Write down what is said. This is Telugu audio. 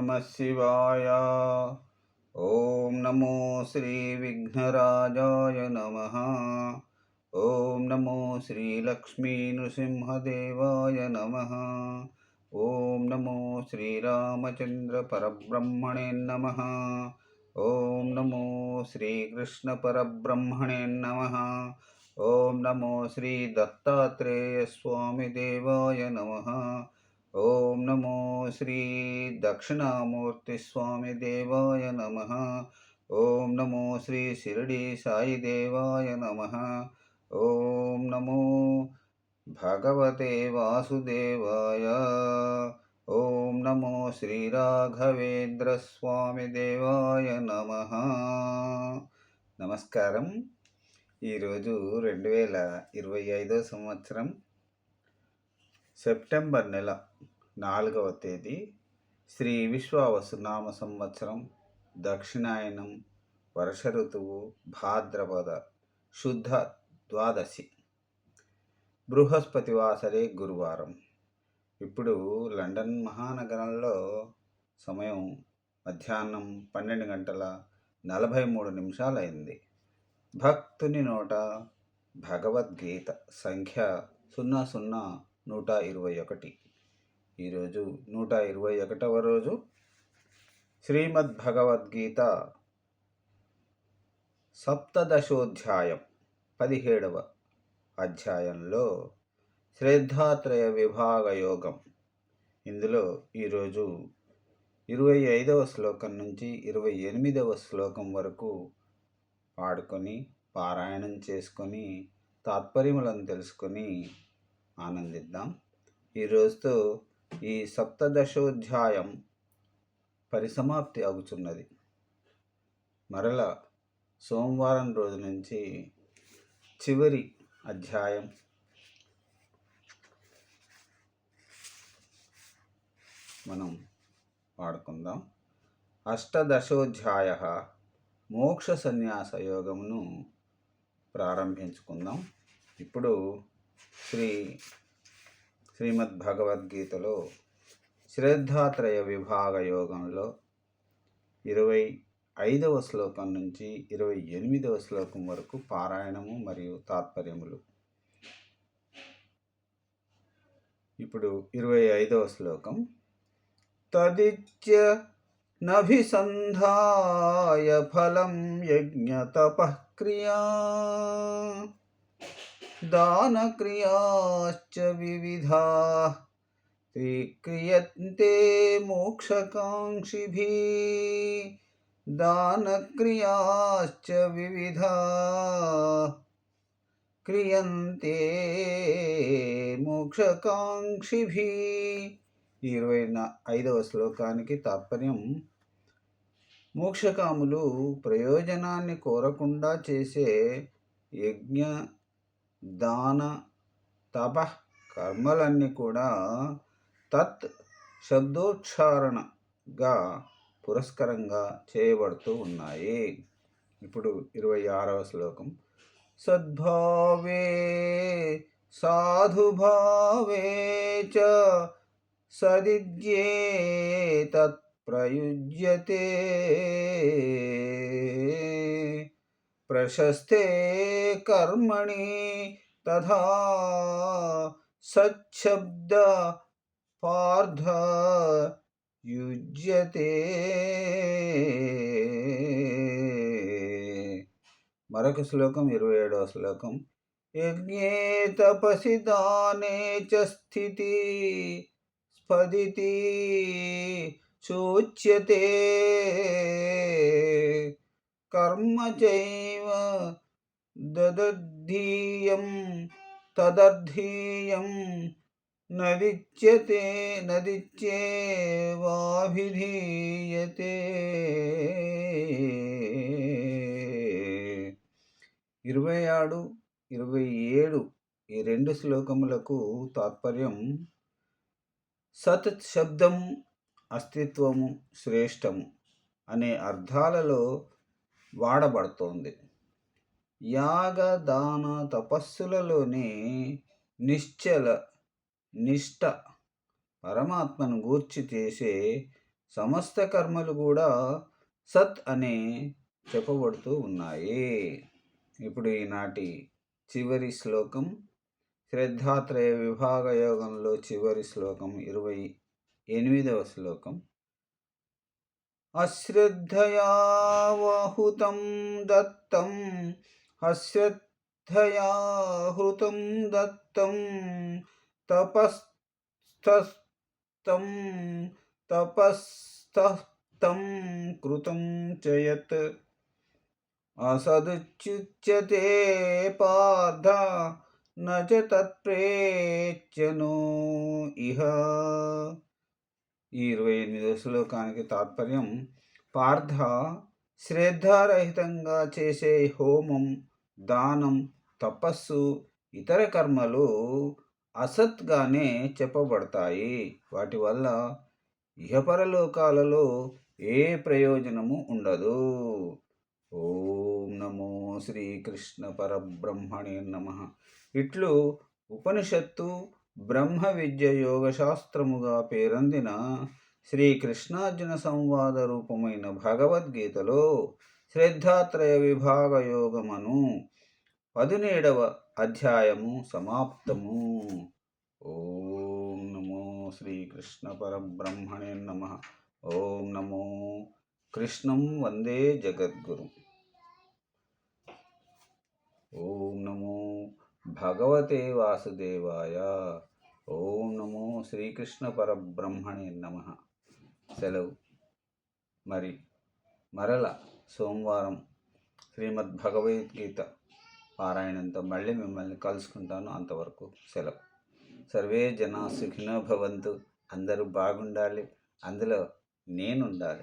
నమ శివాయ ఓం నమో శ్రీ విఘ్నరాజాయ నమ ఓం నమో శ్రీ లక్ష్మీ నృసింహదేవాయ నమ ఓం నమో శ్రీరామచంద్ర పరబ్రహ్మణే నమ ఓం నమో శ్రీకృష్ణ పరబ్రహ్మణే నమ ఓం నమో శ్రీ దేవాయ నమ ఓం నమో శ్రీ దక్షిణామూర్తి స్వామి దేవాయ నమ. ఓం నమో శ్రీ షిరిడి సాయి దేవాయ నమ. ఓం నమో భగవతే వాసుదేవాయ. ఓం నమో శ్రీ రాఘవేంద్ర స్వామి దేవాయ నమ. నమస్కారం. ఈరోజు రెండు వేల ఇరవై ఐదో సంవత్సరం సెప్టెంబర్ నెల నాలుగవ తేదీ శ్రీ విశ్వావసునామ సంవత్సరం దక్షిణాయనం వర్ష ఋతువు భాద్రపద శుద్ధ ద్వాదశి. బృహస్పతి వాసరే గురువారం. ఇప్పుడు లండన్ మహానగరంలో సమయం మధ్యాహ్నం పన్నెండు గంటల నలభై మూడు నిమిషాలైంది. భక్తుని నోట భగవద్గీత సంఖ్య సున్నా సున్నా నూట ఇరవై ఒకటి. ఈరోజు నూట ఇరవై ఒకటవ రోజు శ్రీమద్ భగవద్గీత సప్తదశోధ్యాయం పదిహేడవ అధ్యాయంలో శ్రద్ధాత్రయ విభాగ యోగం. ఇందులో ఈరోజు ఇరవై ఐదవ శ్లోకం నుంచి ఇరవై ఎనిమిదవ శ్లోకం వరకు పాడుకొని పారాయణం చేసుకొని తాత్పర్యములను తెలుసుకొని ఆనందిద్దాం. ఈ ఈ సప్తదశోధ్యాయం పరిసమాప్తి అవుతున్నది మరల సోమవారం రోజు నుంచి చివరి అధ్యాయం. మనం వాడుకుందాం అష్టదశోధ్యాయ మోక్ష సన్యాస యోగమును ప్రారంభించుకుందాం. ఇప్పుడు శ్రీ శ్రీమద్ భగవద్గీతలో శ్రద్ధాత్రయ విభాగ యోగంలో ఇరవై ఐదవ శ్లోకం నుంచి ఇరవై ఎనిమిదవ శ్లోకం వరకు పారాయణము మరియు తాత్పర్యములు. ఇప్పుడు ఇరవై ఐదవ శ్లోకం. తదిత్య నభిసంధాయ ఫలం యజ్ఞ తపక్రియా दानक्रियाश्च विविधाः क्रियन्ते मोक्षकाङ्क्षिभिः दानक्रियाश्च विविधा క్రియంతే మోక్షకాంక్షిభి ఇరవై ఐదవ శ్లోకానికి తాత్పర్యం మోక్షకాములు ప్రయోజనాన్ని కోరకుండా చేసే యజ్ఞ దాన తప కర్మలన్నీ కూడా తత్ శబ్దోచ్చారణగా పురస్కరంగా చేయబడుతూ ఉన్నాయి. ఇప్పుడు ఇరవై ఆరవ శ్లోకం. సద్భావే సాధుభావే చ సదిద్యే తత్ప్రయుజ్యతే. ప్రశస్తే కర్మణి తథా సచ్చబ్ద పార్థ యుజ్యతే మరొక శ్లోకం ఇరవై ఏడవ శ్లోకం. యజ్ఞే తపసి దానే చ స్థితి స్ఫదితి చోచ్యతే। కర్మ చైవ దదద్ధీయం తదర్థీయం నదిచ్యతే నదిచ్యేవాభిధీయతే ఇరవై ఆడు ఇరవై ఏడు ఈ రెండు శ్లోకములకు తాత్పర్యం సత్ శబ్దం అస్తిత్వము శ్రేష్టము అనే అర్థాలలో వాడబడుతోంది. యాగ దాన తపస్సులలోని నిశ్చల నిష్ట పరమాత్మను గూర్చి చేసే సమస్త కర్మలు కూడా సత్ అనే చెప్పబడుతూ ఉన్నాయి. ఇప్పుడు ఈనాటి చివరి శ్లోకం. శ్రద్ధాత్రయ విభాగ యోగంలో చివరి శ్లోకం ఇరవై ఎనిమిదవ శ్లోకం. अश्रद्धयावाहुतं दत्तं। हश्रद्धया हृतं दत्तं। तपस्थस्तं तपस्थस्तं कृतं च यत्। असदुच्युच्यते पार्धा न च तत्प्रेच्यनो इह। ఈ ఇరవై ఎనిమిదవ శ్లోకానికి తాత్పర్యం పార్థ శ్రద్ధారహితంగా చేసే హోమం దానం తపస్సు ఇతర కర్మలు అసత్గానే చెప్పబడతాయి. వాటి వల్ల ఇహపరలోకాలలో ఏ ప్రయోజనము ఉండదు. ఓం నమో శ్రీకృష్ణ పరబ్రహ్మణే నమ. ఇట్లు ఉపనిషత్తు బ్రహ్మ విద్య యోగశాస్త్రముగా పేరొందిన శ్రీకృష్ణార్జున సంవాద రూపమైన భగవద్గీతలో శ్రద్ధాత్రయ విభాగ యోగమను పదిహేడవ అధ్యాయము సమాప్తము. ఓం నమో శ్రీకృష్ణ పరబ్రహ్మణే నమ. ఓం నమో కృష్ణం వందే జగద్గురు. ఓం నమో భగవతే వాసుదేవాయ. ఓం నమో శ్రీకృష్ణ పరబ్రహ్మణే నమ. సెలవు. మరి మరల సోమవారం శ్రీమద్ భగవద్గీత పారాయణంతో మళ్ళీ మిమ్మల్ని కలుసుకుంటాను అంతవరకు సెలవు. సర్వే జనా సుఖినో భవంతు. అందరూ బాగుండాలి. అందులో నేనుండాలి.